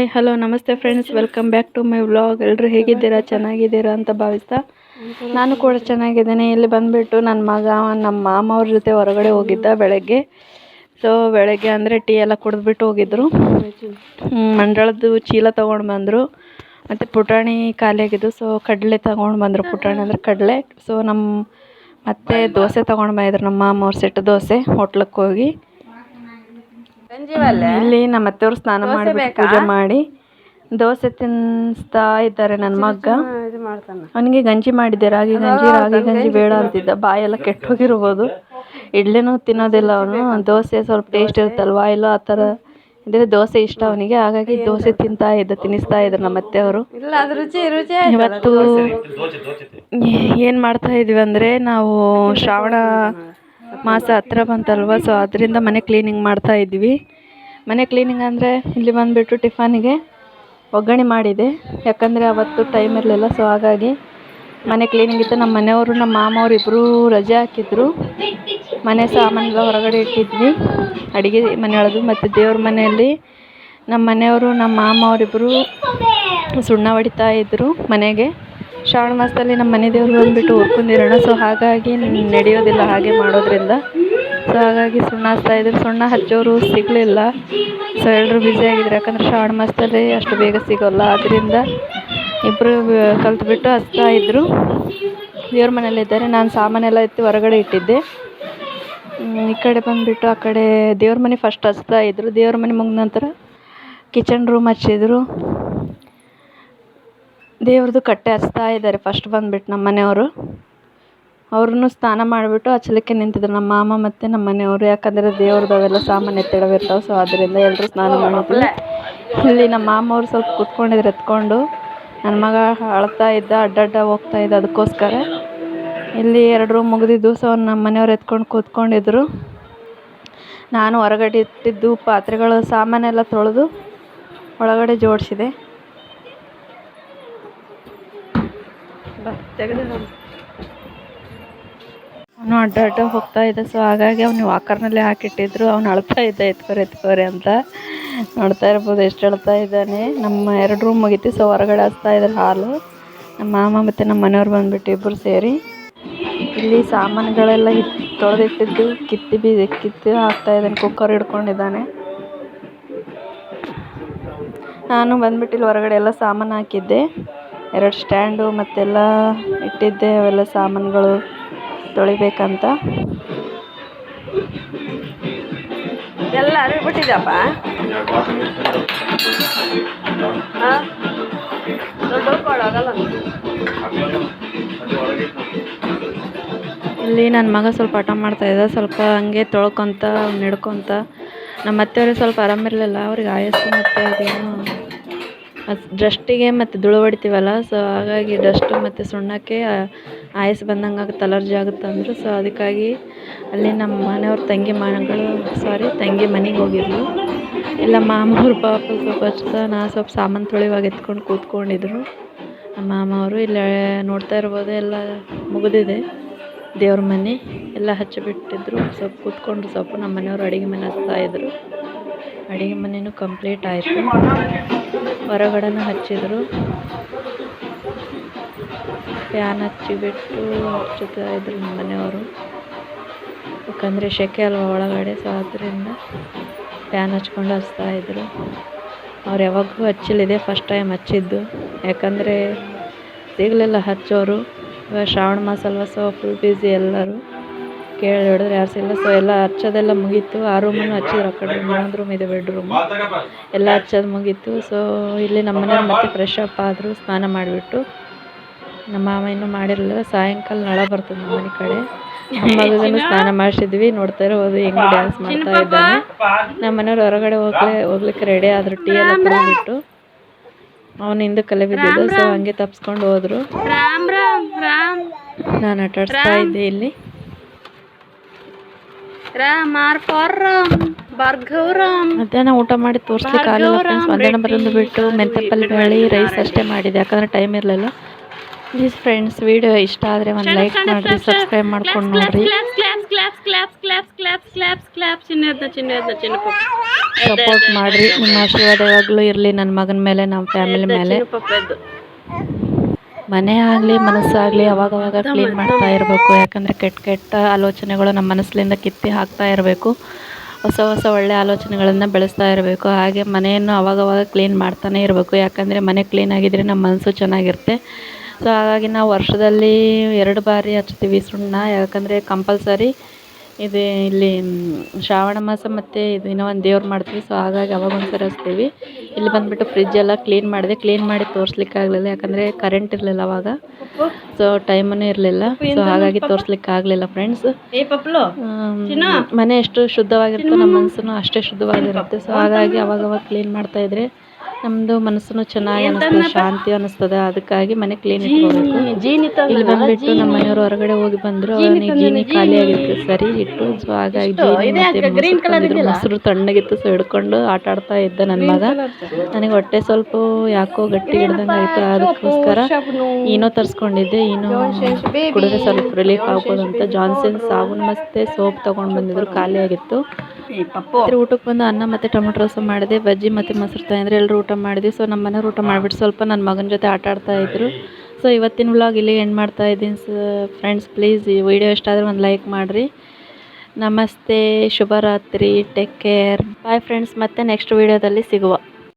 Hi hello ನಮಸ್ತೆ friends welcome back to my vlog ಎಲ್ಲರೂ ಹೇಗಿದ್ದೀರಾ? ಚೆನ್ನಾಗಿದ್ದೀರಾ ಅಂತ ಭಾವಿಸ್ತಾ. ನಾನು ಕೂಡ ಚೆನ್ನಾಗಿದ್ದೇನೆ. ಇಲ್ಲಿ ಬಂದುಬಿಟ್ಟು ನನ್ನ ಮಗ ನಮ್ಮ ಮಾಮ ಅವ್ರ ಜೊತೆ ಹೊರಗಡೆ ಹೋಗಿದ್ದ ಬೆಳಗ್ಗೆ. ಸೊ ಬೆಳಗ್ಗೆ ಅಂದರೆ ಟೀ ಎಲ್ಲ ಕುಡಿದ್ಬಿಟ್ಟು ಹೋಗಿದ್ರು. ಹ್ಮ್, ಮಂಡಳದ್ದು ಚೀಲ ತೊಗೊಂಡು ಬಂದರು. ಮತ್ತು ಪುಟಾಣಿ ಖಾಲಿಯಾಗಿದ್ದು ಸೊ ಕಡಲೆ ತೊಗೊಂಡು ಬಂದರು. ಪುಟಾಣಿ ಅಂದರೆ ಕಡಲೆ. ಸೊ ನಮ್ಮ ಮತ್ತೆ ದೋಸೆ ತೊಗೊಂಡು ಬಂದಿದ್ರು. ನಮ್ಮ ಮಾಮ ಅವ್ರ ಸೆಟ್ ದೋಸೆ ಹೋಟ್ಲಕ್ಕೆ ಹೋಗಿ. ಇಲ್ಲಿ ನಮ್ಮ ಅತ್ತೆಯವರು ಸ್ನಾನ ಮಾಡಿ ಪೂಜೆ ಮಾಡಿ ದೋಸೆ ತಿನ್ನಿಸ್ತಾ ಇದ್ದಾರೆ ನನ್ನ ಮಗ್ಗ ಅವನಿಗೆ ಗಂಜಿ ಮಾಡಿದ್ದೆ ರಾಗಿ ಗಂಜಿ ರಾಗಿ ಗಂಜಿ ಬೇಡ ಅಂತಿದ್ದ. ಬಾಯೆಲ್ಲ ಕೆಟ್ಟೋಗಿರ್ಬೋದು. ಇಡ್ಲಿನೂ ತಿನ್ನೋದಿಲ್ಲ ಅವನು. ದೋಸೆ ಸ್ವಲ್ಪ ಟೇಸ್ಟ್ ಇರುತ್ತಲ್ವಾ? ಇಲ್ಲ ಆ ಥರ ಇದ್ರೆ ದೋಸೆ ಇಷ್ಟ ಅವನಿಗೆ. ಹಾಗಾಗಿ ದೋಸೆ ತಿಂತಾ ಇದ್ದ ತಿನ್ನಿಸ್ತಾ ಇದ್ರು ನಮ್ಮ ಅತ್ತೆ ಅವರು ಇವತ್ತು ಏನು ಮಾಡ್ತಾ ಇದ್ವಿ ಅಂದರೆ ನಾವು ಶ್ರಾವಣ ಮಾಸ ಹತ್ರ ಬಂತಲ್ವ? ಸೊ ಅದರಿಂದ ಮನೆ ಕ್ಲೀನಿಂಗ್ ಮಾಡ್ತಾ ಇದ್ವಿ. ಮನೆ ಕ್ಲೀನಿಂಗ್ ಅಂದರೆ ಇಲ್ಲಿ ಬಂದುಬಿಟ್ಟು ಟಿಫನಿಗೆ ಒಗ್ಗರಣೆ ಮಾಡಿದೆ. ಯಾಕಂದರೆ ಅವತ್ತು ಟೈಮ್ ಇರಲಿಲ್ಲ ಸೊ ಹಾಗಾಗಿ ಮನೆ ಕ್ಲೀನಿಂಗ್ ಇತ್ತು. ನಮ್ಮ ಮನೆಯವರು ನಮ್ಮ ಮಾಮವ್ರು ಇಬ್ಬರೂ ರಜೆ ಹಾಕಿದ್ರು. ಮನೆ ಸಾಮಾನೆಲ್ಲ ಹೊರಗಡೆ ಇಟ್ಟಿದ್ವಿ. ಅಡುಗೆ ಮನೆಯೊಳದು ಮತ್ತು ದೇವ್ರ ಮನೆಯಲ್ಲಿ ನಮ್ಮ ಮನೆಯವರು ನಮ್ಮ ಮಾಮವ್ರಿಬ್ಬರು ಸುಣ್ಣ ಹೊಡಿತಾ ಇದ್ದರು ಮನೆಗೆ. ಶ್ರಾವಣ ಮಾಸದಲ್ಲಿ ನಮ್ಮ ಮನೆ ದೇವ್ರು ಬಂದುಬಿಟ್ಟು ಹುರ್ಕೊಂಡಿರೋಣ ಸೊ ಹಾಗಾಗಿ ನಡೆಯೋದಿಲ್ಲ ಹಾಗೆ ಮಾಡೋದ್ರಿಂದ. ಸೊ ಹಾಗಾಗಿ ಸುಣ್ಣ ಹಚ್ತಾ ಇದ್ರು. ಸುಣ್ಣ ಹಚ್ಚೋರು ಸಿಗಲಿಲ್ಲ. ಸೊ ಎಲ್ಲರೂ ಆಗಿದ್ರು. ಯಾಕಂದರೆ ಶ್ರಾವಣ ಮಾಸದಲ್ಲಿ ಅಷ್ಟು ಬೇಗ ಸಿಗೋಲ್ಲ. ಆದ್ದರಿಂದ ಇಬ್ಬರು ಕಲ್ತ್ಬಿಟ್ಟು ಹಚ್ತಾ ಇದ್ದರು ದೇವ್ರ ಮನೇಲಿದ್ದಾರೆ ನಾನು ಸಾಮಾನೆಲ್ಲ ಎತ್ತಿ ಹೊರಗಡೆ ಇಟ್ಟಿದ್ದೆ. ಈ ಕಡೆ ಬಂದುಬಿಟ್ಟು ಆ ಕಡೆ ದೇವ್ರ ಮನೆ ಫಸ್ಟ್ ಹಚ್ತಾ ಇದ್ದರು ದೇವ್ರ ಮನೆ ಮುಗಿದ ನಂತರ ಕಿಚನ್ ರೂಮ್ ಹಚ್ಚಿದ್ರು. ದೇವ್ರದ್ದು ಕಟ್ಟೆ ಹಚ್ತಾ ಇದ್ದಾರೆ ಫಸ್ಟ್ ಬಂದ್ಬಿಟ್ಟು ನಮ್ಮ ಮನೆಯವರು. ಅವ್ರನ್ನು ಸ್ನಾನ ಮಾಡಿಬಿಟ್ಟು ಹಚ್ಚಲಿಕ್ಕೆ ನಿಂತಿದ್ರು. ನಮ್ಮ ಮಾಮ ಮತ್ತು ನಮ್ಮ ಮನೆಯವರು. ಯಾಕಂದರೆ ದೇವ್ರದ್ದು ಅವೆಲ್ಲ ಸಾಮಾನು ಎತ್ತಿಡವಿರ್ತಾವೆ. ಸೊ ಅದರಿಂದ ಎಲ್ಲರೂ ಸ್ನಾನ ಮಾಡಿದ್ರು ಇಲ್ಲಿ ನಮ್ಮ ಮಾಮವ್ರು ಸ್ವಲ್ಪ ಕೂತ್ಕೊಂಡಿದ್ರು, ಎತ್ಕೊಂಡು. ನನ್ನ ಮಗ ಅಳ್ತಾ ಇದ್ದ ಅಡ್ಡಡ್ಡ ಹೋಗ್ತಾ ಇದ್ದ ಅದಕ್ಕೋಸ್ಕರ. ಇಲ್ಲಿ ಎರಡು ರೂಮ್ ಮುಗಿದಿದ್ದು. ಸೊ ನಮ್ಮ ಮನೆಯವ್ರು ಎತ್ಕೊಂಡು ಕೂತ್ಕೊಂಡಿದ್ರು. ನಾನು ಹೊರಗಡೆ ಇಟ್ಟಿದ್ದು ಪಾತ್ರೆಗಳು, ಸಾಮಾನೆಲ್ಲ ತೊಳೆದು ಒಳಗಡೆ ಜೋಡಿಸಿದೆ. ಅವನು ಅಡ್ಡ ಅಡ್ಡ ಹೋಗ್ತಾ ಇದ್ದ ಸೊ ಹಾಗಾಗಿ ಅವ್ನು ವಾಕರ್ನಲ್ಲಿ ಹಾಕಿಟ್ಟಿದ್ರು. ಅವ್ನು ಅಳ್ತಾ ಇದ್ದ ಎತ್ಕೋರಿ ಎತ್ಕೋರಿ ಅಂತ ನೋಡ್ತಾ ಇರ್ಬೋದು, ಎಷ್ಟು ಅಳ್ತಾ ಇದ್ದಾನೆ. ನಮ್ಮ ಎರಡು ರೂಮ್ ಮುಗಿತು ಸೊ ಹೊರಗಡೆ ಹಚ್ತಾ ಇದ್ದಾರೆ ಹಾಲು. ನಮ್ಮ ಮಾಮ ಮತ್ತು ನಮ್ಮ ಮನೆಯವ್ರು ಬಂದ್ಬಿಟ್ಟು ಇಬ್ಬರು ಸೇರಿ. ಇಲ್ಲಿ ಸಾಮಾನುಗಳೆಲ್ಲ ತೊಳೆದಿಟ್ಟಿದ್ದು, ಕಿತ್ತಿ ಬೀ, ಕಿತ್ತು ಹಾಕ್ತಾ ಇದ್ದಾನೆ ಕುಕ್ಕರ್ ಹಿಡ್ಕೊಂಡಿದ್ದಾನೆ. ನಾನು ಬಂದ್ಬಿಟ್ಟು ಇಲ್ಲಿ ಹೊರಗಡೆ ಎಲ್ಲ ಸಾಮಾನು ಹಾಕಿದ್ದೆ. ಎರಡು ಸ್ಟ್ಯಾಂಡು ಮತ್ತೆಲ್ಲ ಇಟ್ಟಿದ್ದೆ ಅವೆಲ್ಲ ಸಾಮಾನುಗಳು ತೊಳಿಬೇಕಂತ. ಎಲ್ಲ ಹಾಂ? ದೊಡ್ಡ ಇಲ್ಲಿ ನನ್ನ ಮಗ ಸ್ವಲ್ಪ ಹಠ ಮಾಡ್ತಾ ಇದ್ದ ಸ್ವಲ್ಪ ಹಂಗೆ ತೊಳ್ಕೊತ ನಡ್ಕೊತ. ನಮ್ಮ ಅತ್ತೆಯವ್ರಿಗೆ ಸ್ವಲ್ಪ ಆರಾಮಿರಲಿಲ್ಲ ಅವ್ರಿಗೆ ಆಯಾಸ ಮತ್ತು ಅದೇನು ಡಸ್ಟಿಗೆ ಮತ್ತು ಧೂಳು ಹೊಡಿತೀವಲ್ಲ ಸೊ ಹಾಗಾಗಿ ಡಸ್ಟು ಮತ್ತು ಸುಣ್ಣಕ್ಕೆ ಆಯಸ್ಸು ಬಂದಂಗೆ ಆಗುತ್ತೆ ಅಲರ್ಜಿ ಆಗುತ್ತೆ ಅಂದರು. ಸೊ ಅದಕ್ಕಾಗಿ ಅಲ್ಲಿ ನಮ್ಮ ಮನೆಯವ್ರ ತಂಗಿ ಮಗಳು ಸಾರಿ ತಂಗಿ ಮನೆಗೆ ಹೋಗಿದ್ಲು. ಇಲ್ಲ ಮಾಮವ್ರು ಪಾಪ ಸ್ವಲ್ಪ ಹಚ್ತಾ ನಾ ಸ್ವಲ್ಪ ಸಾಮಾನು ತೊಳಿವಾಗ ಎತ್ಕೊಂಡು ಕೂತ್ಕೊಂಡಿದ್ರು. ನಮ್ಮ ಮಾಮ ಅವರು ಇಲ್ಲಿ ನೋಡ್ತಾ ಇರ್ಬೋದು, ಎಲ್ಲ ಮುಗಿದಿದೆ. ದೇವ್ರ ಮನೆ ಎಲ್ಲ ಹಚ್ಚಿಬಿಟ್ಟಿದ್ರು. ಸ್ವಲ್ಪ ಕೂತ್ಕೊಂಡ್ರು ಸ್ವಲ್ಪ ನಮ್ಮ ಮನೆಯವರು ಅಡುಗೆ ಮನೆ ಹಚ್ತಾ ಇದ್ರು. ಅಡುಗೆ ಮನೆಯೂ ಕಂಪ್ಲೀಟ್ ಆಯಿತು. ಹೊರಗಡೆನೂ ಹಚ್ಚಿದ್ರು. ಫ್ಯಾನ್ ಹಚ್ಚಿಬಿಟ್ಟು ಹಚ್ಚುತ್ತಾ ಇದ್ರು ಮನೆಯವರು. ಯಾಕಂದರೆ ಸೆಕೆ ಅಲ್ವ ಒಳಗಡೆ, ಸೊ ಅದರಿಂದ ಫ್ಯಾನ್ ಹಚ್ಕೊಂಡು ಹಚ್ತಾ ಇದ್ರು. ಅವ್ರು ಯಾವಾಗಲೂ ಹಚ್ಚಲಿದೆ ಫಸ್ಟ್ ಟೈಮ್ ಹಚ್ಚಿದ್ದು. ಯಾಕಂದರೆ ಸಿಗಲಿಲ್ಲ ಹಚ್ಚೋರು, ಇವಾಗ ಶ್ರಾವಣ ಮಾಸ ಅಲ್ವ, ಸೊ ಫುಲ್ ಬ್ಯುಸಿ ಎಲ್ಲರೂ. ಕೇಳಿ ಹಿಡಿದ್ರೆ ಯಾರು ಸಿಗಲ್ಲ. ಸೊ ಎಲ್ಲ ಹಚ್ಚೋದೆಲ್ಲ ಮುಗೀತು. ಆ ರೂಮನ್ನು ಹಚ್ಚಿದ್ರು ಆ ಕಡೆ ಇನ್ನೊಂದು ರೂಮ್ ಇದೆ ಬೆಡ್ರೂಮ್ ಎಲ್ಲ ಹಚ್ಚೋದು ಮುಗೀತು. ಸೊ ಇಲ್ಲಿ ನಮ್ಮ ಮನೆಯವ್ರು ಮತ್ತೆ ಫ್ರೆಶ್ ಅಪ್ ಆದರು ಸ್ನಾನ ಮಾಡಿಬಿಟ್ಟು. ನಮ್ಮ ಮಾವ ಇನ್ನೂ ಮಾಡಿರಲಿಲ್ಲ. ಸಾಯಂಕಾಲ ನಳ ಬರ್ತದೆ ನಮ್ಮ ಮನೆ ಕಡೆ. ನಮ್ಮ ಮಗನೂ ಸ್ನಾನ ಮಾಡಿಸಿದ್ವಿ. ನೋಡ್ತಾ ಇರೋದು ಹೆಂಗೆ ಡ್ಯಾನ್ಸ್ ಮಾಡ್ತಾ ಇದ್ದಾನೆ. ನಮ್ಮ ಮನೆಯವ್ರು ಹೊರಗಡೆ ಹೋಗ್ಲಿ ಹೋಗ್ಲಿಕ್ಕೆ ರೆಡಿ ಆದರು. ಟೀ ಎಲ್ಲ ಕುಡಿದ್ಬಿಟ್ಟು ಅವನು ಹಿಂದೆ ಬಿದ್ದಿದ್ದು ಸೊ ಹಂಗೆ ತಪ್ಸ್ಕೊಂಡು ಹೋದ್ರು. ನಾನು ಆಟ ಆಡಿಸ್ತಾ ಇದ್ದೆ ಇಲ್ಲಿ. ಫಾರ್ ಮಧ್ಯಾಹ್ನ ಊಟ ಮಾಡಿ ತೋರಿಸ್ಲಿಕ್ಕೆ ಫ್ರೆಂಡ್ಸ್ ಮಧ್ಯಾಹ್ನ ಬರೋದು ಬಿಟ್ಟು ಮೆಂತೆಪಲ್ಲಿ ಬೇಳೆ ರೈಸ್ ಅಷ್ಟೇ ಮಾಡಿದೆ. ಯಾಕಂದ್ರೆ ಟೈಮ್ ಇರಲಿಲ್ಲ. ಪ್ಲೀಸ್ ಫ್ರೆಂಡ್ಸ್ ವಿಡಿಯೋ ಇಷ್ಟ ಆದರೆ ಒಂದು ಲೈಕ್ ಮಾಡಿ ಸಬ್ಸ್ಕ್ರೈಬ್ ಮಾಡ್ಕೊಂಡು ನೋಡಿರಿ. ಸಪೋರ್ಟ್ ಮಾಡಿರಿ. ನಿಮ್ಮ ಆಶೀರ್ವಾದ ಯಾವಾಗಲೂ ಇರಲಿ. ನನ್ನ ಮಗನ ಮೇಲೆ ನಮ್ಮ ಫ್ಯಾಮಿಲಿ ಮೇಲೆ. ಮನೆ ಆಗಲಿ ಮನಸ್ಸಾಗಲಿ ಅವಾಗ ಅವಾಗ ಕ್ಲೀನ್ ಮಾಡ್ತಾ ಇರಬೇಕು. ಯಾಕಂದರೆ ಕೆಟ್ಟ ಕೆಟ್ಟ ಆಲೋಚನೆಗಳು ನಮ್ಮ ಮನಸ್ಸಿನಿಂದ ಕಿತ್ತಿ ಹಾಕ್ತಾ ಇರಬೇಕು. ಹೊಸ ಹೊಸ ಒಳ್ಳೆ ಆಲೋಚನೆಗಳನ್ನು ಬೆಳೆಸ್ತಾ ಇರಬೇಕು. ಹಾಗೆ ಮನೆಯನ್ನು ಅವಾಗವಾಗ ಕ್ಲೀನ್ ಮಾಡ್ತಾನೆ ಇರಬೇಕು. ಯಾಕಂದರೆ ಮನೆ ಕ್ಲೀನ್ ಆಗಿದ್ದರೆ ನಮ್ಮ ಮನಸ್ಸು ಚೆನ್ನಾಗಿರುತ್ತೆ. ಸೊ ಹಾಗಾಗಿ ನಾವು ವರ್ಷದಲ್ಲಿ ಎರಡು ಬಾರಿ ಹಚ್ತೀವಿ ಸುಣ್ಣ. ಯಾಕಂದರೆ ಕಂಪಲ್ಸರಿ ಇದು ಇಲ್ಲಿ ಶ್ರಾವಣ ಮಾಸ ಮತ್ತು ಇದು ಇನ್ನೂ ಒಂದು ದೇವ್ರು ಮಾಡ್ತೀವಿ ಸೊ ಹಾಗಾಗಿ ಅವಾಗ ಒಂದ್ಸರಿ ಹಚ್ತೀವಿ. ಇಲ್ಲಿ ಬಂದುಬಿಟ್ಟು ಫ್ರಿಜ್ ಎಲ್ಲ ಕ್ಲೀನ್ ಮಾಡಿದೆ ಕ್ಲೀನ್ ಮಾಡಿ ತೋರಿಸ್ಲಿಕ್ಕೆ ಆಗಲಿಲ್ಲ ಯಾಕಂದರೆ ಕರೆಂಟ್ ಇರಲಿಲ್ಲ ಅವಾಗ. ಸೊ ಟೈಮೂ ಇರಲಿಲ್ಲ ಸೊ ಹಾಗಾಗಿ ತೋರಿಸ್ಲಿಕ್ಕೆ ಆಗಲಿಲ್ಲ ಫ್ರೆಂಡ್ಸ್ ಮನೆ ಎಷ್ಟು ಶುದ್ಧವಾಗಿರುತ್ತೋ ನಮ್ಮ ಮನಸ್ಸು ಅಷ್ಟೇ ಶುದ್ಧವಾಗಿರುತ್ತೆ ಸೊ ಹಾಗಾಗಿ ಅವಾಗ ಅವಾಗ ಕ್ಲೀನ್ ಮಾಡ್ತಾ ಇದ್ರೆ ನಮ್ಮದು ಮನಸ್ಸನ್ನು ಚೆನ್ನಾಗಿ ಅನಿಸ್ತದೆ ಶಾಂತಿ ಅನಿಸ್ತದೆ. ಅದಕ್ಕಾಗಿ ಮನೆ ಕ್ಲೀನ್ ಇಟ್ಕೋಬೇಕು. ಇಲ್ಲಿ ಬಂದ್ಬಿಟ್ಟು ನಮ್ಮ ಮನೆಯವರು ಹೊರಗಡೆ ಹೋಗಿ ಬಂದ್ರು ಅವನಿಗೆ ಜೀನಿ ಖಾಲಿ ಆಗಿತ್ತು ಸರಿ ಇಟ್ಟು ಸೊ ಹಾಗಾಗಿ ಜೀನಿ ಮತ್ತೆ ಮೊಸರು ತಣ್ಣಗಿತ್ತು ಸೊ ಹಿಡ್ಕೊಂಡು ಆಟ ಆಡ್ತಾ ಇದ್ದ ನನ್ನ ಮಗ. ನನಗೆ ಹೊಟ್ಟೆ ಸ್ವಲ್ಪ ಯಾಕೋ ಗಟ್ಟಿ ಹಿಡ್ದಂಗೆ ಆಯ್ತು. ಅದಕ್ಕೋಸ್ಕರ ಏನೋ ತರಿಸ್ಕೊಂಡಿದ್ದೆ. ಏನೋ ಕುಡಿದ್ರೆ ಸ್ವಲ್ಪ ರಿಲೀಫ್ ಆಗ್ಬೋದು ಅಂತ. ಜಾನ್ಸನ್ ಸಾಬೂನ್ ಮತ್ತೆ ಸೋಪ್ ತಗೊಂಡ್ ಬಂದಿದ್ರು. ಖಾಲಿ ಆಗಿತ್ತು. ರಾತ್ರಿ ಊಟಕ್ಕೆ ಬಂದು ಅನ್ನ ಮತ್ತು ಟೊಮೆಟೊ ರಸ ಮಾಡಿದೆ, ಬಜ್ಜಿ ಮತ್ತು ಮೊಸರು ತಂದರೆ ಎಲ್ಲರೂ ಊಟ ಮಾಡಿದ್ವಿ. ಸೊ ನಮ್ಮ ಮನೆಯವ್ರು ಊಟ ಮಾಡಿಬಿಟ್ಟು ಸ್ವಲ್ಪ ನನ್ನ ಮಗನ ಜೊತೆ ಆಟ ಆಡ್ತಾ ಇದ್ರು. ಸೊ ಇವತ್ತಿನ ವ್ಲಾಗ್ ಇಲ್ಲಿ ಎಂಡ್ ಮಾಡ್ತಾ ಇದ್ದೀನಿ ಸ ಫ್ರೆಂಡ್ಸ್ ಪ್ಲೀಸ್ ಈ ವಿಡಿಯೋ ಇಷ್ಟ ಒಂದು ಲೈಕ್ ಮಾಡಿರಿ. ನಮಸ್ತೆ, ಶುಭರಾತ್ರಿ ಟೇಕ್ ಕೇರ್ ಬಾಯ್ ಫ್ರೆಂಡ್ಸ್ ಮತ್ತೆ ನೆಕ್ಸ್ಟ್ ವೀಡಿಯೋದಲ್ಲಿ ಸಿಗುವ.